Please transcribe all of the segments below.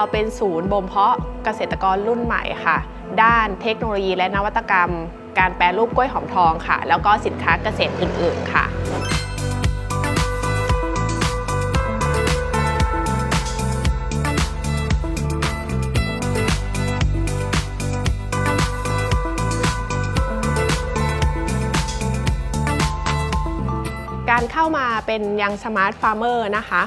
เราเป็นศูนย์บ่มเพาะเกษตรกรรุ่นใหม่ค่ะ ด้านเทคโนโลยีและนวัตกรรม การแปรรูปกล้วยหอมทองค่ะ แล้วก็สินค้าเกษตรอื่น ๆ ค่ะการเข้ามาเป็นยังสมาร์ทฟาร์มเมอร์นะคะ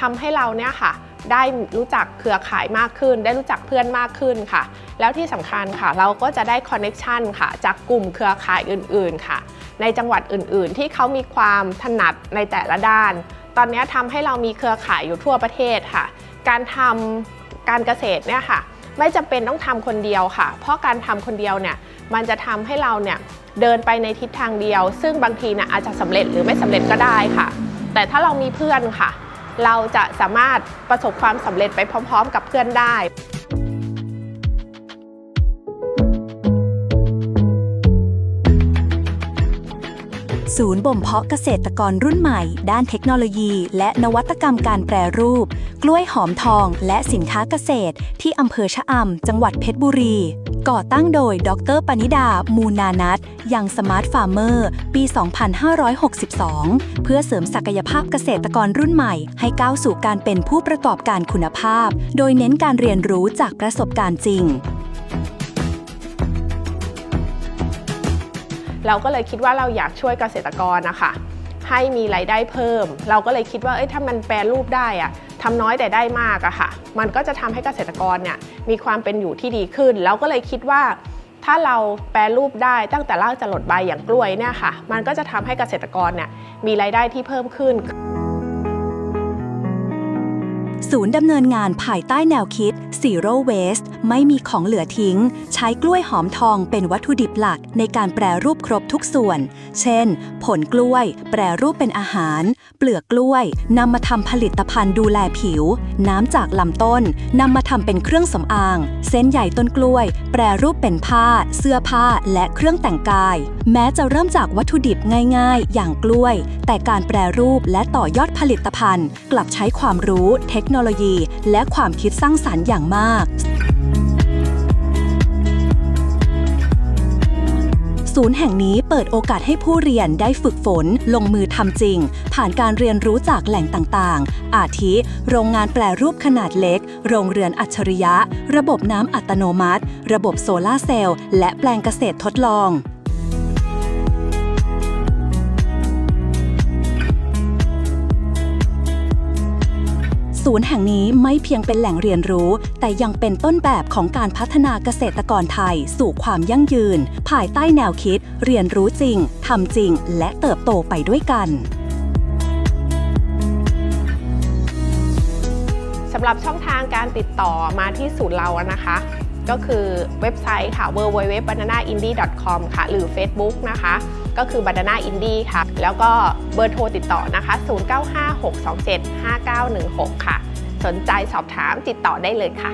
ทำให้เราเนี่ยค่ะ ได้รู้จักเครือข่ายมากขึ้น ได้รู้จักเพื่อนมากขึ้นค่ะ แล้วที่สำคัญค่ะ เราก็จะได้คอนเน็ชันค่ะ จากกลุ่มเครือข่ายอื่น ๆ ค่ะ ในจังหวัดอื่น ๆ ที่เขามีความถนัดในแต่ละด้าน ตอนนี้ทำให้เรามีเครือข่ายอยู่ทั่วประเทศค่ะ การทำการเกษตรเนี่ยค่ะ ไม่จำเป็นต้องทำคนเดียวค่ะ เพราะการทำคนเดียวเนี่ยมันจะทำให้เราเนี่ยเดินไปในทิศทางเดียว ซึ่งบางทีเนี่ยอาจจะสำเร็จหรือไม่สำเร็จก็ได้ค่ะ แต่ถ้าเรามีเพื่อนค่ะ เราจะสามารถประสบความสำเร็จไปพร้อม ๆ กับเพื่อนได้ศูนย์บ่มเพาะเกษตรกรรุ่นใหม่ ด้านเทคโนโลยี และนวัตกรรมการแปรรูป กล้วยหอมทอง และสินค้าเกษตร ที่อำเภอชะอำจังหวัดเพชรบุรี ก่อตั้งโดย ดรปนิดา มูนานัทยังสมาร์ทฟาร์เมอร์ ปี 2562 เพื่อเสริมศักยภาพเกษตรกรรุ่นใหม่ ให้ก้าวสู่การเป็นผู้ประกอบการคุณภาพ โดยเน้นการเรียนรู้จากประสบการณ์จริงเราก็เลยคิดว่าเราอยากช่วยเกษตรกรนะคะ ให้มีรายได้เพิ่ม เราก็เลยคิดว่าเอ้ยถ้ามันแปรรูปได้อะทำน้อยแต่ได้มากอะค่ะ มันก็จะทำให้เกษตรกรเนี่ยมีความเป็นอยู่ที่ดีขึ้นเราก็เลยคิดว่าถ้าเราแปรรูปได้ตั้งแต่รากจะหลดใบอย่างกล้วยเนี่ยค่ะ มันก็จะทำให้เกษตรกรเนี่ยมีรายได้ที่เพิ่มขึ้น ศูนย์ดำเนินงานภายใต้แนวคิด Zero Waste ไม่มีของเหลือทิ้ง ใช้กล้วยหอมทองเป็นวัตถุดิบหลักในการแปรรูปครบทุกส่วน เช่น ผลกล้วย แปรรูปเป็นอาหาร เปลือกกล้วยนำมาทำผลิตภัณฑ์ดูแลผิว น้ำจากลำต้นนำมาทำเป็นเครื่องสำอาง เส้นใหญ่ต้นกล้วย แปรรูปเป็นผ้า เสื้อผ้าและเครื่องแต่งกาย แม้จะเริ่มจากวัตถุดิบง่ายๆ อย่างกล้วย แต่การแปรรูปและต่อยอดผลิตภัณฑ์ กลับใช้ความรู้ เทคโนโลยี และความคิดสร้างสรรค์อย่างมากศูนย์แห่งนี้เปิดโอกาสให้ผู้เรียนได้ฝึกฝน ลงมือทำจริง ผ่านการเรียนรู้จากแหล่งต่างๆ อาทิ โรงงานแปรรูปขนาดเล็ก โรงเรือนอัจฉริยะ ระบบน้ำอัตโนมัติ ระบบโซลาเซลล์ และแปลงเกษตรทดลอง ศูนย์แห่งนี้ไม่เพียงเป็นแหล่งเรียนรู้ แต่ยังเป็นต้นแบบของการพัฒนาเกษตรกรไทย สู่ความยั่งยืน ภายใต้แนวคิด เรียนรู้จริงทำจริง และเติบโตไปด้วยกันสำหรับช่องทางการติดต่อมาที่ศูนย์เรานะคะ ก็คือเว็บไซต์ค่ะ www.bananaindie.com ค่ะ หรือ Facebook นะคะ ก็คือ Banana Indie ค่ะ แล้วก็เบอร์โทรติดต่อนะคะ 0956275916 ค่ะ สนใจสอบถามติดต่อได้เลยค่ะ